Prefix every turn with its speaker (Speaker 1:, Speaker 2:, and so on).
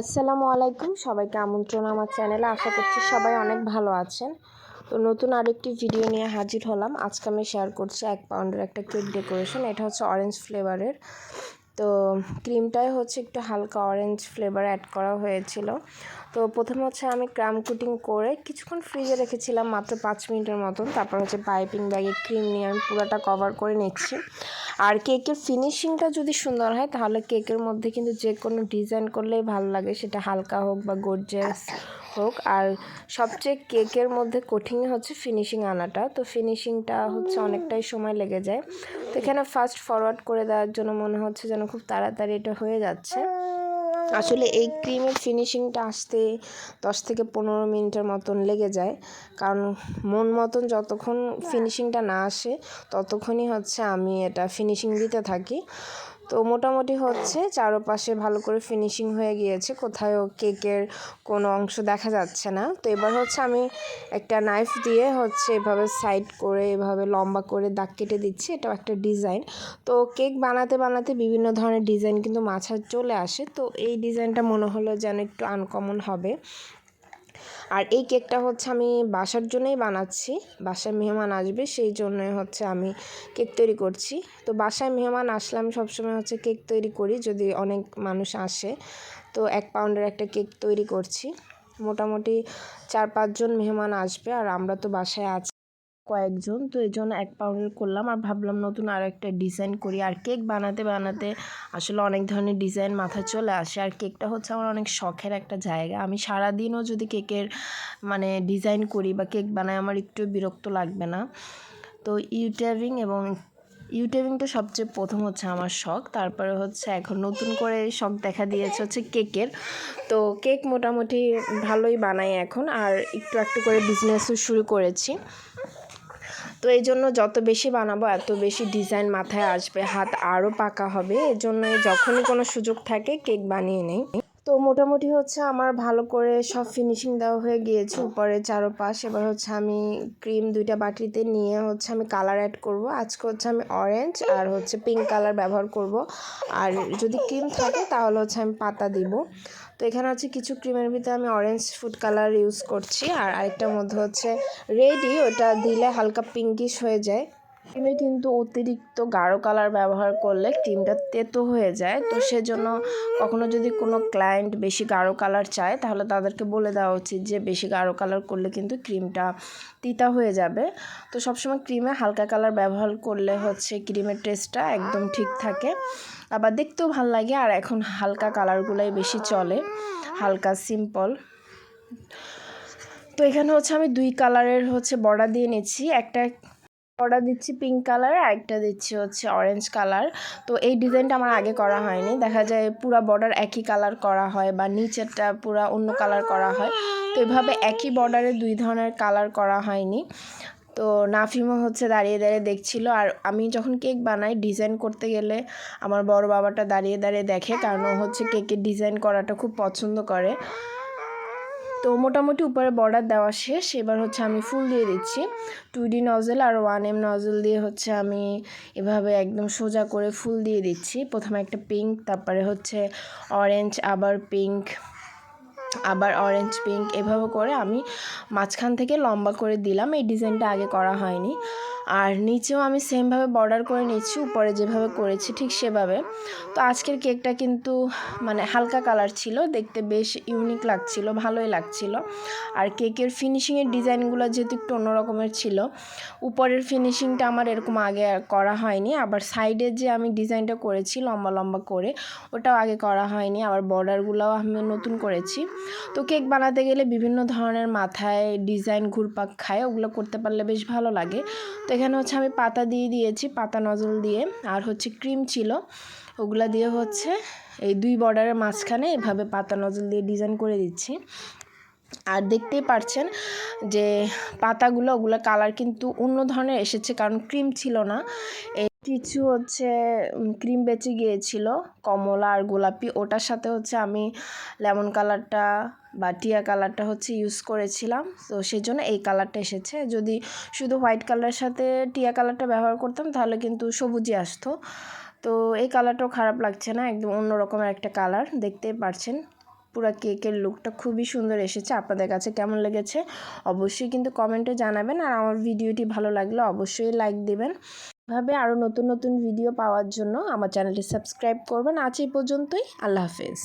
Speaker 1: আসসালামু আলাইকুম। সবাইকে আমন্ত্রণ আমার চ্যানেলে। আশা করছি সবাই অনেক ভালো আছেন। তো নতুন আরেকটি ভিডিও নিয়ে হাজির হলাম। আজকে আমি শেয়ার করছি এক পাউন্ডের একটা কেক ডেকোরেশন এটা হচ্ছে অরেঞ্জ ফ্লেভারের তো ক্রিমটাই হচ্ছে একটু হালকা অরেঞ্জ ফ্লেভার অ্যাড করা হয়েছিল। তো প্রথমে হচ্ছে আমি ক্রাম কুটিং করে কিছুক্ষণ ফ্রিজে রেখেছিলাম মাত্র পাঁচ মিনিটের মতন। তারপর হচ্ছে পাইপিং ব্যাগে ক্রিম নিয়ে আমি পুরোটা কভার করে নিচ্ছি। আর কেকের ফিনিশিংটা যদি সুন্দর হয়, তাহলে কেকের মধ্যে কিন্তু যে কোনো ডিজাইন করলেই ভালো লাগে। সেটা হালকা হোক বা গর্জিয়াস হোক, আর সবচেয়ে কেকের মধ্যে কঠিন হচ্ছে ফিনিশিং আনাটা। তো ফিনিশিংটা হচ্ছে অনেকটাই সময় লেগে যায়। তো এখানে ফাস্ট ফরওয়ার্ড করে দেওয়ার জন্য মনে হচ্ছে যেন খুব তাড়াতাড়ি এটা হয়ে যাচ্ছে। আসলে এই ক্রিমের ফিনিশিংটা আসতে দশ থেকে পনেরো মিনিটের মতন লেগে যায়। কারণ মন মতন যতক্ষণ ফিনিশিংটা না আসে, ততক্ষণই হচ্ছে আমি এটা ফিনিশিং দিতে থাকি। তো মোটামুটি হচ্ছে চারোপাশে ভালো করে ফিনিশিং হয়ে গিয়েছে। কোথাও কেকের কোনো অংশ দেখা যাচ্ছে না। তো এবার হচ্ছে আমি একটা নাইফ দিয়ে হচ্ছে এভাবে সাইড করে, এভাবে লম্বা করে দাগ কেটে দিচ্ছি। এটাও একটা ডিজাইন তো কেক বানাতে বানাতে বিভিন্ন ধরনের ডিজাইন কিন্তু মাথায় চলে আসে। তো এই ডিজাইনটা মনে হলো যেন একটু আনকমন হবে। আর এই কেকটা হচ্ছে আমি বাসার জন্যই বানাচ্ছি। বাসায় মেহমান আসবে, সেই জন্যই হচ্ছে আমি কেক তৈরি করছি। তো বাসায় মেহমান আসলে আমি সবসময় হচ্ছে কেক তৈরি করি, যদি অনেক মানুষ আসে। তো এক পাউন্ডের একটা কেক তৈরি করছি। মোটামুটি চার পাঁচজন মেহমান আসবে আর আমরা তো বাসায় আছি। কয়েকজন, তো এই জন্য এক পাউন্ডের করলাম আর ভাবলাম নতুন আর একটা ডিজাইন করি। আর কেক বানাতে বানাতে আসলে অনেক ধরনের ডিজাইন মাথায় চলে আসে। আর কেকটা হচ্ছে আমার অনেক শখের একটা জায়গা। আমি সারাদিনও যদি কেকের মানে ডিজাইন করি বা কেক বানাই, আমার একটু বিরক্ত লাগবে না। তো ইউটিউবিং এবং ইউটিউবিংটা সবচেয়ে প্রথম হচ্ছে আমার শখ। তারপরে হচ্ছে এখন নতুন করে শখ দেখা দিয়েছে হচ্ছে কেকের তো কেক মোটামুটি ভালোই বানাই এখন। আর একটু একটু করে বিজনেসও শুরু করেছি। তো এই জন্য যত বেশি বানাবো, এত বেশি ডিজাইন মাথায় আসবে। হাত আরও পাকা হবে এর জন্য যখনই কোনো সুযোগ থাকে, কেক বানিয়ে নেই। তো মোটামুটি হচ্ছে আমার ভালো করে সব ফিনিশিং দেওয়া হয়ে গিয়েছে। উপরে চারোপাশ, এবার হচ্ছে আমি ক্রিম দুইটা বাটিতে নিয়ে হচ্ছে আমি কালার অ্যাড করব। আজকে হচ্ছে আমি অরেঞ্জ আর হচ্ছে পিঙ্ক কালার ব্যবহার করব। আর যদি ক্রিম থাকে, তাহলে হচ্ছে আমি পাতা দিব। এখানে হচ্ছে কিছু ক্রিমের ভিতরে আমি অরেঞ্জ ফুড কালার ইউজ করছি। আর আরেকটার মধ্যে হচ্ছে রেডি ওটা দিলে হালকা পিঙ্কিশ হয়ে যায়। ক্রিমে কিন্তু অতিরিক্ত গাঢ় কালার ব্যবহার করলে ক্রিমটা তেতো হয়ে যায়। তো সেজন্য কখনো যদি কোনো ক্লায়েন্ট বেশি গাঢ় কালার চায়, তাহলে তাদেরকে বলে দেওয়া উচিত যে বেশি গাঢ় কালার করলে কিন্তু ক্রিমটা তিতা হয়ে যাবে। তো সবসময় ক্রিমে হালকা কালার ব্যবহার করলে হচ্ছে ক্রিমের টেস্টটা একদম ঠিক থাকে। আবার দেখতেও ভালো লাগে, আর এখন হালকা কালারগুলোই বেশি চলে, হালকা সিম্পল তো এখানে হচ্ছে আমি দুই কালারের হচ্ছে বর্ডার দিয়ে নিচ্ছি, একটা অর্ডার দিচ্ছি পিঙ্ক কালার আর একটা দিচ্ছি হচ্ছে অরেঞ্জ কালার তো এই ডিজাইনটা আমার আগে করা হয়নি, দেখা যায় পুরো বর্ডার একই কালার করা হয় বা নিচেরটা পুরো অন্য কালার করা হয়। তো এভাবে একই বর্ডারে দুই ধরনের কালার করা হয়নি। তো নাফিমও হচ্ছে দাঁড়িয়ে দাঁড়িয়ে দেখছিল আর আমি যখন কেক বানাই ডিজাইন করতে গেলে আমার বড় বাবাটা দাঁড়িয়ে দাঁড়িয়ে দেখে কারণ হচ্ছে কেকের ডিজাইন করাটা খুব পছন্দ করে। তো মোটামুটি উপরে বর্ডার দেওয়া শেষ। এবার হচ্ছে আমি ফুল দিয়ে দিচ্ছি। টু ডি নজেল আর ওয়ান এম নজেল দিয়ে হচ্ছে আমি এভাবে একদম সোজা করে ফুল দিয়ে দিচ্ছি। প্রথমে একটা পিঙ্ক তারপরে হচ্ছে অরেঞ্জ আবার পিঙ্ক আবার অরেঞ্জ পিঙ্ক এভাবে করে আমি মাঝখান থেকে লম্বা করে দিলাম। এই ডিজাইনটা আগে করা হয়নি। আর নিচেও আমি সেমভাবে বর্ডার করে নিচ্ছি, উপরে যেভাবে করেছি ঠিক সেভাবে। তো আজকের কেকটা কিন্তু মানে হালকা কালার ছিল, দেখতে বেশ ইউনিক লাগছিল, ভালোই লাগছিল। আর কেকের ফিনিশিংয়ের ডিজাইনগুলো যেহেতু একটু অন্যরকমের ছিল, উপরের ফিনিশিংটা আমার এরকম আগে করা হয়নি, আবার সাইডে যে আমি ডিজাইনটা করেছি লম্বা লম্বা করে, ওটাও আগে করা হয়নি, আবার বর্ডারগুলোও আমি নতুন করেছি। তো কেক বানাতে গেলে বিভিন্ন ধরনের মাথায় ডিজাইন ঘুরপাক খায়, ওগুলো করতে পারলে বেশ ভালো লাগে। তো এখানে হচ্ছে আমি পাতা দিয়ে দিয়েছি, পাতা নজল দিয়ে। আর হচ্ছে ক্রিম ছিল, ওগুলা দিয়ে হচ্ছে এই দুই বর্ডারের মাঝখানে এভাবে পাতা নজল দিয়ে ডিজাইন করে দিচ্ছি। আর দেখতেই পারছেন যে পাতাগুলো, ওগুলো কালার কিন্তু অন্য ধরনের এসেছে, কারণ ক্রিম ছিল না। কিছু হচ্ছে ক্রিম বেঁচে গিয়েছিল, কমলা আর গোলাপি। ওটার সাথে হচ্ছে আমি লেমন কালারটা বা টিয়া কালারটা হচ্ছে ইউজ করেছিলাম। তো সেই জন্য এই কালারটা এসেছে। যদি শুধু হোয়াইট কালারের সাথে টিয়া কালারটা ব্যবহার করতাম, তাহলে কিন্তু সবুজই আসতো। তো এই কালারটাও খারাপ লাগছে না, একদম অন্য রকমের একটা কালার দেখতেই পারছেন। পুরো কেকের লুকটা খুবই সুন্দর এসেছে। আপনাদের কাছে কেমন লেগেছে? অবশ্যই কিন্তু কমেন্টে জানাবেন। আর আমার ভিডিওটি ভালো লাগলে অবশ্যই লাইক দেবেন। ভাবে আরও নতুন নতুন ভিডিও পাওয়ার জন্য আমার চ্যানেলটি সাবস্ক্রাইব করবেন। আজ এই পর্যন্তই। আল্লাহ হাফেজ।